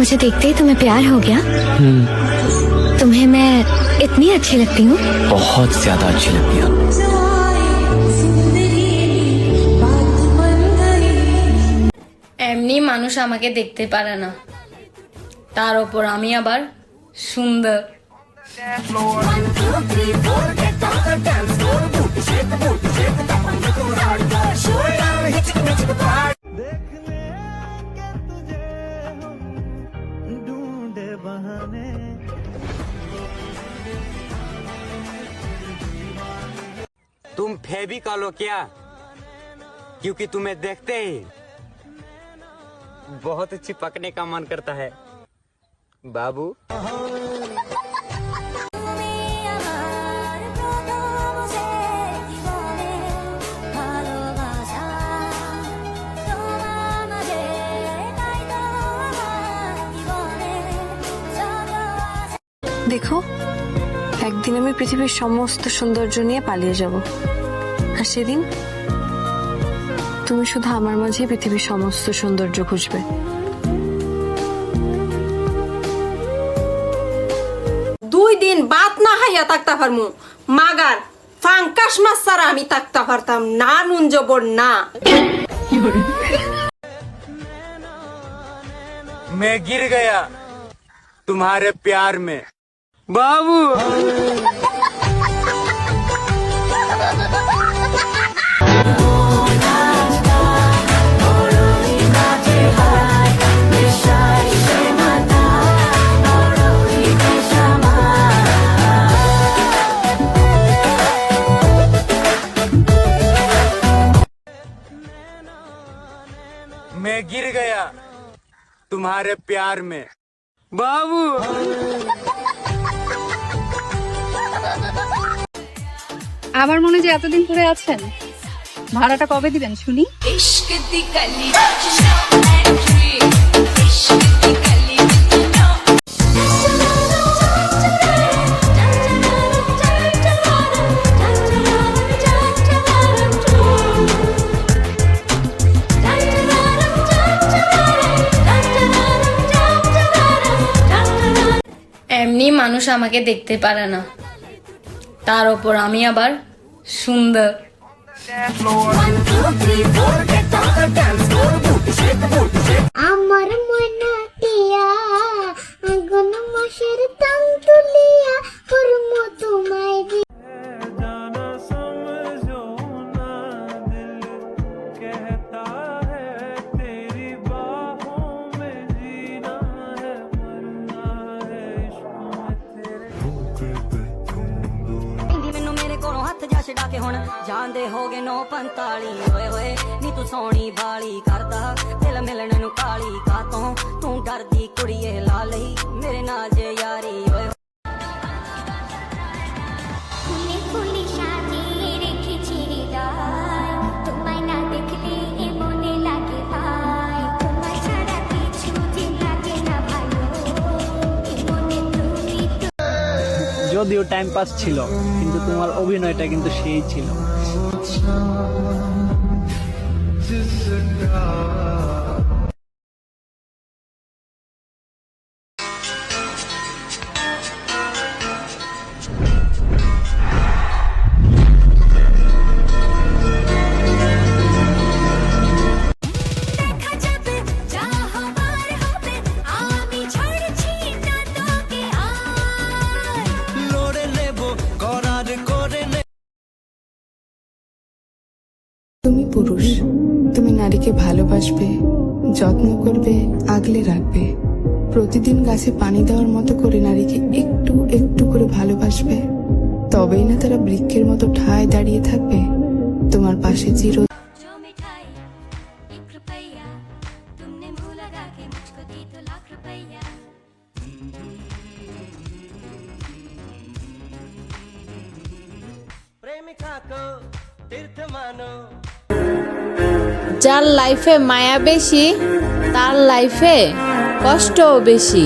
मुझे देखते ही तुम्हें प्यार हो गया तुम्हें मैं इतनी अच्छी लगती हूँ बहुत ज्यादा अच्छी लगती है এমনি মানুষ আমাকে দেখতে পারে না তার ওপর আমি আবার সুন্দর तुम फेविकॉल हो क्या? क्योंकि तुम्हें देखते ही बहुत अच्छी पकने का मन करता है। बाबू? দেখো একদিন আমি পৃথিবীর সমস্ত সৌন্দর্য নিয়ে পালিয়ে যাব আর সেদিন তুমি শুধু আমার মাঝে পৃথিবীর সমস্ত সৌন্দর্য খুঁজবে দুই দিন বাত না হাইয়া তাকতা পারমু মাগার ফাঙ্কাস মাছ ছাড়া আমি তাকতা পারতাম না নুন জবর না मैं गिर गया तुम्हारे प्यार में बाबू। मैं गिर गया तुम्हारे प्यार में। बाबू। আমার মনে যে এতদিন ধরে আছেন। ভাড়াটা কবে দিবেন শুনি? এমনি মানুষ আমাকে দেখতে পারে না। তার ওপর আমি আবার সুন্দর। আমার মনা ਛਡਾ ਕੇ ਹੁਣ ਜਾਂਦੇ ਹੋਗੇ 945 ਓਏ ਹੋਏ, ਨੀ ਤੂੰ ਸੋਹਣੀ ਬਾਲੀ ਕਰਦਾ। ਦਿਲ ਮਿਲਣ ਨੂੰ ਕਾਲੀ ਕਾਤੋਂ ਤੂੰ ਡਰਦੀ ਕੁੜੀਏ ਲਾ ਲਈ যদিও টাইম পাস ছিল কিন্তু তোমার অভিনয়টা কিন্তু সেই ছিল। পুরুষ তুমি নারীকে ভালোবাসবে যত্ন করবে আগলে রাখবে প্রতিদিন গাছে পানি দেওয়ার মতো করে নারীকে একটু একটু করে ভালোবাসবে তবেই না তারা বৃক্ষের মতো ঠায় দাঁড়িয়ে থাকবে তোমার পাশে চির जो मिठाई एक रुपया तुमने मुंह लगा के मुझको दी तो लाख रुपया যার লাইফে মায়া বেশি তার লাইফে কষ্টও বেশি।